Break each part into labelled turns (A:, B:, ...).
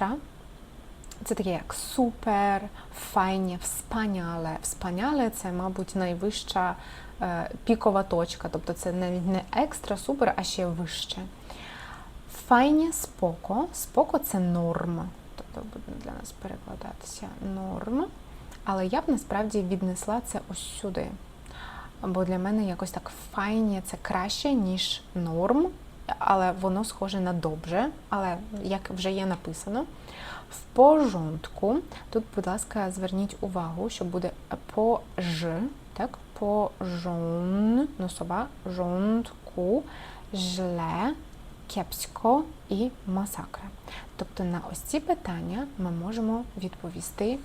A: екстра. Це таке як супер, файні, вспаняле. Вспаняле це, мабуть, найвища е, пікова точка. Тобто це навіть не екстра, супер, а ще вище. Файні споко. Споко це норма. Тобто буде для нас перекладатися норм. Але я б насправді віднесла це ось сюди. Бо для мене якось так файні це краще, ніж норм, але воно схоже на добре, але як вже є написано. В пожонтку, тут, будь ласка, зверніть увагу, що буде по ж, так, пожон, носова, жонтку, жле, кепсько і масакра. Тобто на ось ці питання ми можемо відповісти е,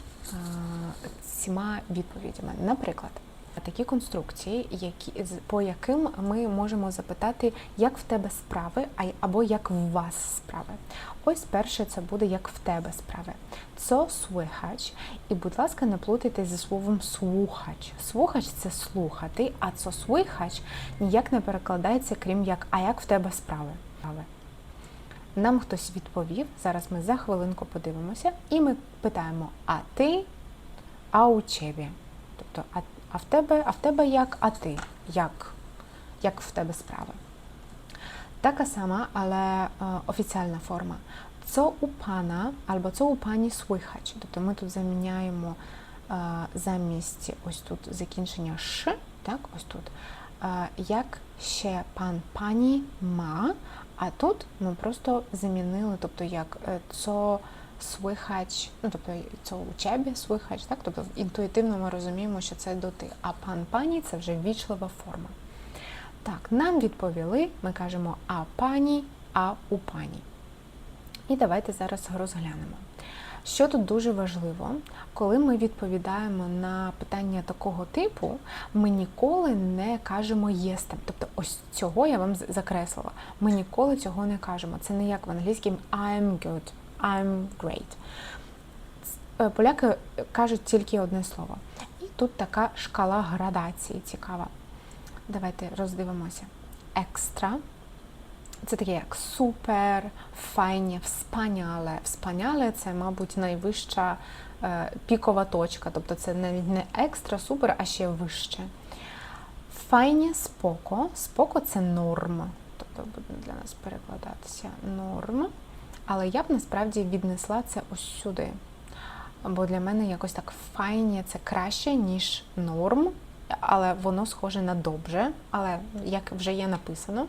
A: цими відповідями. Наприклад, такі конструкції, які, по яким ми можемо запитати, як в тебе справи, або як в вас справи. Ось перше це буде як в тебе справи. Це слухач. І, будь ласка, не плутайте зі словом слухач. Слухач це слухати, а це слухач ніяк не перекладається, крім як а як в тебе справи. Нам хтось відповів. Зараз ми за хвилинку подивимося, і ми питаємо: а ти, а у чебі? Тобто, а, а в тебе, а в тебе як, а ти? Як? Як в тебе справи? Така сама, але е, офіціальна форма. Це у пана або це у пані слухач. Тобто ми тут заміняємо е, замість ось тут закінчення ш, так, ось тут. Е, як ще пан пані ма, а тут ми просто замінили, тобто як е, це слухач, ну тобто це у чебі слухач, так? Тобто інтуїтивно ми розуміємо, що це до ти, а пан пані це вже вічлива форма. Так, нам відповіли, ми кажемо а пані, а у пані. І давайте зараз розглянемо. Що тут дуже важливо, коли ми відповідаємо на питання такого типу, ми ніколи не кажемо єстем. Тобто, ось цього я вам закреслила. Ми ніколи цього не кажемо. Це не як в англійській I'm good, I'm great. Е, Поляки кажуть тільки одне слово. І тут така шкала градації цікава. Давайте роздивимося. Екстра. Це таке як супер, файні, вспаняле. Вспаняле це, мабуть, найвища е, пікова точка. Тобто це навіть не екстра, супер, а ще вище. Файні споко. Споко це норма. Тобто буде для нас перекладатися норм. Але я б насправді віднесла це ось сюди. Бо для мене якось так файні це краще, ніж норм, але воно схоже на добре, але як вже є написано.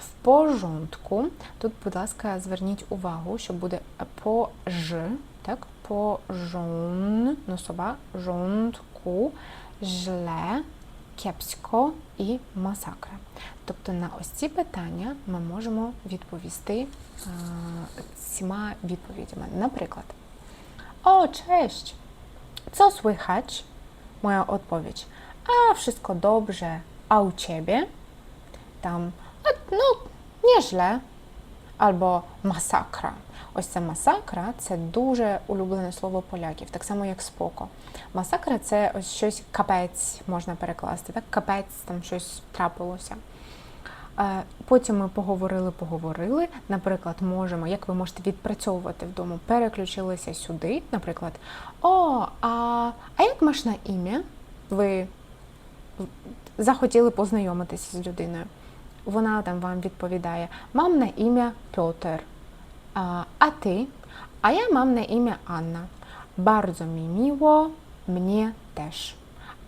A: В пожонтку, тут, будь ласка, зверніть увагу, що буде по ж, так, пожон, носова, жонтку, жле, кепсько і масакра. Тобто на ось ці питання ми можемо відповісти е, цими відповідями. Наприклад, o, cześć. Co słychać? Moja odpowiedź. A, wszystko dobrze. A u ciebie? Tam, a, no, nieźle. Albo masakra. Ось це масакра це дуже улюблене слово поляків, так само як споко. Масакра це ось щось капець можна перекласти. Так, капець там щось трапилося. Е, Потім ми поговорили, поговорили. Наприклад, можемо, як ви можете відпрацьовувати вдома, переключилися сюди. Наприклад, о, а, а як маш на ім'я? Ви захотіли познайомитися з людиною. Вона там вам відповідає: Мам на ім'я Пьотер. А, ти? А я мам на ім'я Анна. Bardzo mi miło, mnie теж.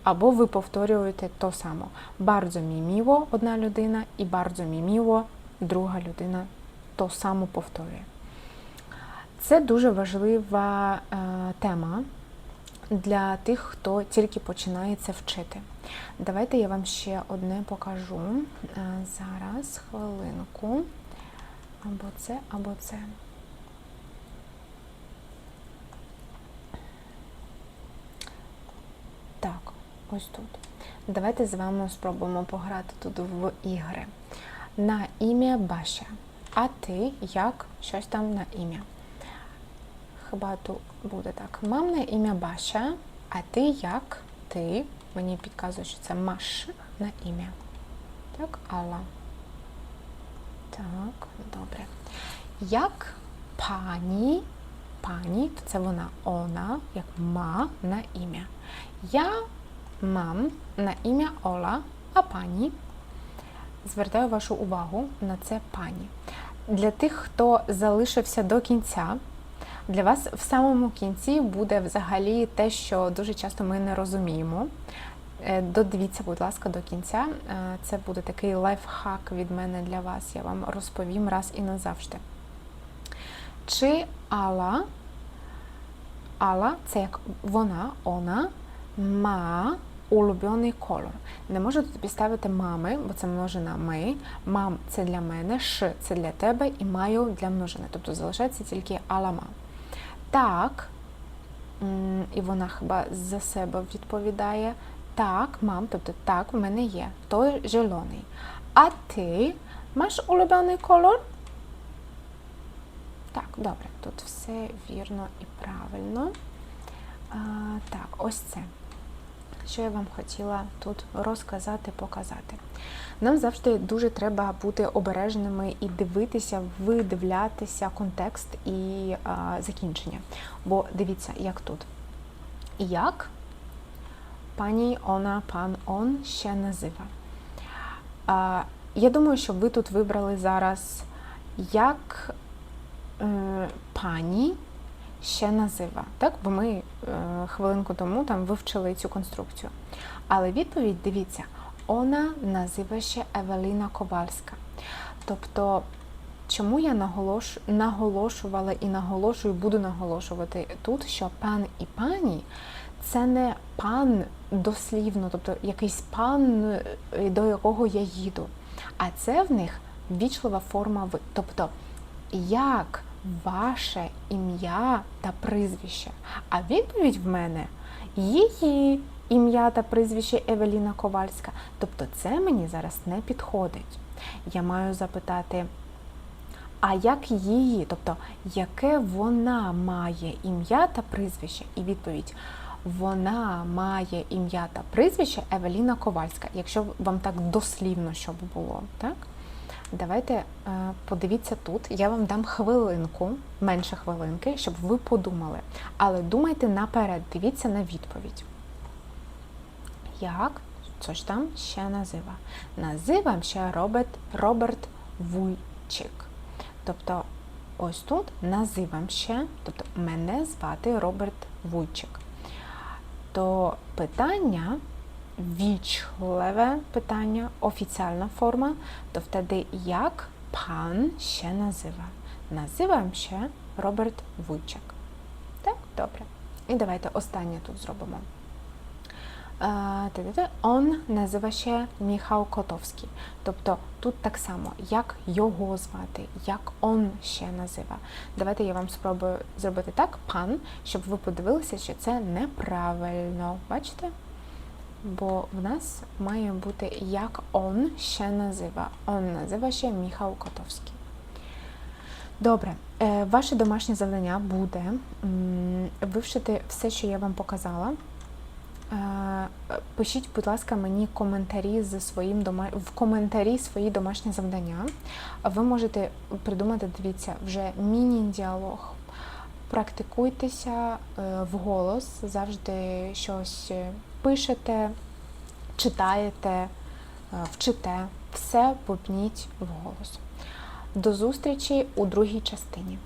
A: Або ви повторюєте то само. Bardzo mi miło одна людина і bardzo mi miło друга людина то само повторює. Це дуже важлива е, тема для тих, хто тільки починає це вчити. Давайте я вам ще одне покажу. Е, зараз, хвилинку. Або це, або це. Так, ось тут. Давайте з вами спробуємо пограти тут в ігри. На ім'я Баша. А ти як щось там на ім'я? Хіба тут буде так. Мам на ім'я Баша, а ти як? Ти. Мені підказує, що це Маш на ім'я. Так, Алла. Так, добре. Як пані пані, то це вона она, як ма на ім'я. Я мам на ім'я Ола, а пані. Звертаю вашу увагу на це пані. Для тих, хто залишився до кінця, для вас в самому кінці буде взагалі те, що дуже часто ми не розуміємо. Е, Додивіться, будь ласка, до кінця. Е, Це буде такий лайфхак від мене для вас. Я вам розповім раз і назавжди. Чи Алла, Алла це як вона, вона, ма улюблений колор. Не можу тут підставити мами, бо це множина ми. Мам це для мене, ш це для тебе і маю для множини. Тобто залишається тільки алама. Так, і вона хіба за себе відповідає. Так, мам, тобто так, в мене є. Той зелений. А ти маєш улюблений колор? Так, добре, тут все вірно і правильно. А, так, ось це. Що я вам хотіла тут розказати, показати. Нам завжди дуже треба бути обережними і дивитися, видивлятися контекст і а, закінчення. Бо дивіться, як тут. Як пані, она, пан, он ще назива. Я думаю, що ви тут вибрали зараз як е, пані ще назива. Так? Бо ми е, хвилинку тому там вивчили цю конструкцію. Але відповідь, дивіться, вона назива ще Евеліна Ковальська. Тобто, чому я наголош... наголошувала і наголошую, буду наголошувати тут, що пан і пані це не пан дослівно, тобто якийсь пан, е, до якого я їду. А це в них вічлива форма ви. Тобто, як ваше ім'я та прізвище. А відповідь в мене її ім'я та прізвище Евеліна Ковальська. Тобто це мені зараз не підходить. Я маю запитати, а як її, тобто, яке вона має ім'я та прізвище? І відповідь. Вона має ім'я та прізвище Евеліна Ковальська, якщо вам так дослівно щоб було, так? Давайте е, подивіться тут. Я вам дам хвилинку, менше хвилинки, щоб ви подумали. Але думайте наперед, дивіться на відповідь. Як? Coś там ще назива? Називам ще Роберт, Роберт Вуйчик. Тобто, ось тут називам ще, тобто мене звати Роберт Вуйчик. То питання вічливе питання, офіціальна форма, то вtedy як пан ще назива? Називаємо ще Роберт Вуйчик. Так, добре. І давайте останнє тут зробимо. Он називає ще Міхал Котовський. Тобто тут так само, як його звати, як он ще назива. Давайте я вам спробую зробити так, пан, щоб ви подивилися, що це неправильно. Бачите? Бо в нас має бути як он ще назива. Он назива ще Міхал Котовський. Добре, е, ваше домашнє завдання буде вивчити все, що я вам показала. Е, Пишіть, будь ласка, мені коментарі зі своїм дома... в коментарі свої домашні завдання. Ви можете придумати, дивіться, вже міні-діалог. Практикуйтеся е, вголос, завжди щось пишете, читаєте, е, вчите, все попніть вголос. До зустрічі у другій частині.